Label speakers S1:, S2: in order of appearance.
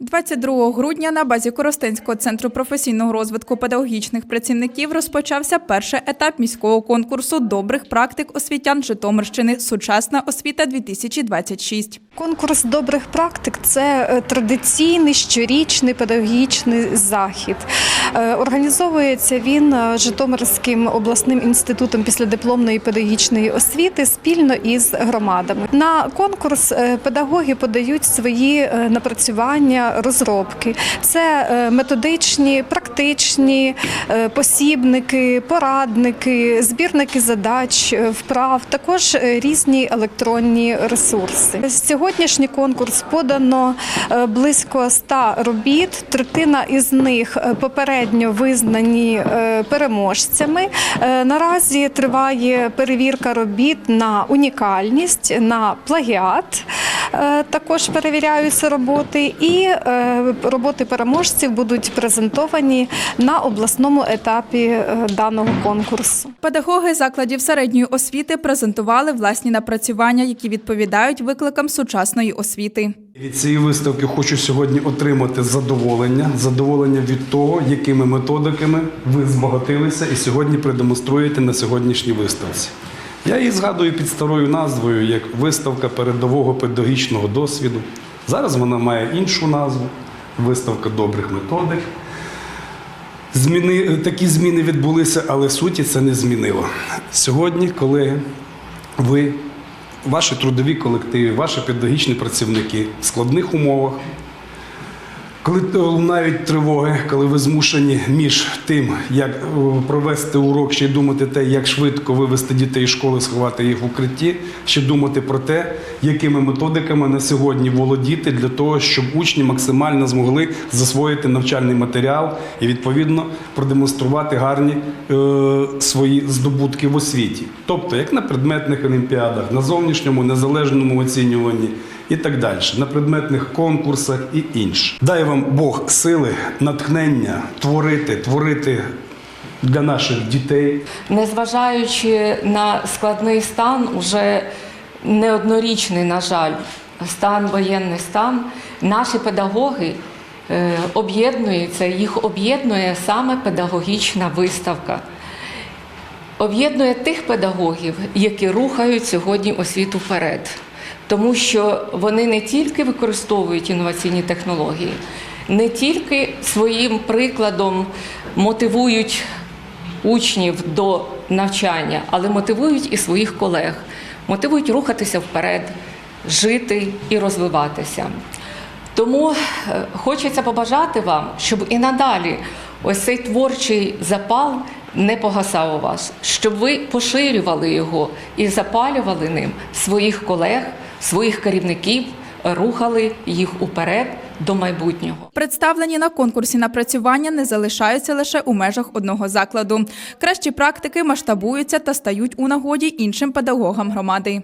S1: 22 грудня на базі Коростенського центру професійного розвитку педагогічних працівників розпочався перший етап міського конкурсу добрих практик освітян Житомирщини Сучасна освіта 2026
S2: Конкурс добрих практик це е, традиційний щорічний педагогічний захід. Е, Організовується він е, Житомирським обласним інститутом післядипломної педагогічної освіти спільно із громадами. На конкурс педагоги подають свої е, розробки. Це е, методичні, практичні е, посібники, порадники, збірники задач, е, вправ, також різні електронні ресурси. Сьогоднішній конкурс подано близько 100 робіт. Третина із них попередньо визнані переможцями. Наразі триває перевірка робіт на унікальність, на плагіат. Е, Також перевіряються роботи, і е, роботи переможців будуть презентовані на обласному етапі е, даного конкурсу.
S1: Педагоги закладів середньої освіти презентували власні напрацювання, які відповідають викликам сучасної освіти.
S3: Від цієї виставки хочу сьогодні отримати задоволення, задоволення від того, якими методиками ви збагатилися і сьогодні продемонструєте на сьогоднішній виставці. Я її згадую під старою назвою як виставка передового педагогічного досвіду. Зараз вона має іншу назву виставка добрих методик. Зміни, такі зміни відбулися, але суті це не змінило. Сьогодні, колеги, ви, ваші трудові колективи, ваші педагогічні працівники в складних умовах, коли лунають тривоги, коли ви змушені між тим, як е, провести урок, ще думати те, як швидко вивести дітей з школи, сховати їх в укритті, ще думати про те, якими методиками на сьогодні володіти для того, щоб учні максимально змогли засвоїти навчальний матеріал і відповідно продемонструвати гарні е, свої здобутки в освіті. Тобто, як на предметних олімпіадах, на зовнішньому незалежному оцінюванні і так далі, на предметних конкурсах і інше. Дай вам Бог сили, натхнення творити, творити для наших дітей.
S4: Незважаючи на складний стан, уже неоднорічний, на жаль, стан, воєнний стан, наші педагоги е, об'єднуються, їх об'єднує саме педагогічна виставка. Об'єднує тих педагогів, які рухають сьогодні освіту вперед, тому що вони не тільки використовують інноваційні технології, не тільки своїм прикладом мотивують учнів до навчання, але мотивують і своїх колег, мотивують рухатися вперед, жити і розвиватися. Тому е, хочеться побажати вам, щоб і надалі ось цей творчий запал не погасав у вас, щоб ви поширювали його і запалювали ним своїх колег, своїх керівників, рухали їх уперед до майбутнього.
S1: Представлені на конкурсі напрацювання не залишаються лише у межах одного закладу. Кращі практики масштабуються та стають у нагоді іншим педагогам громади.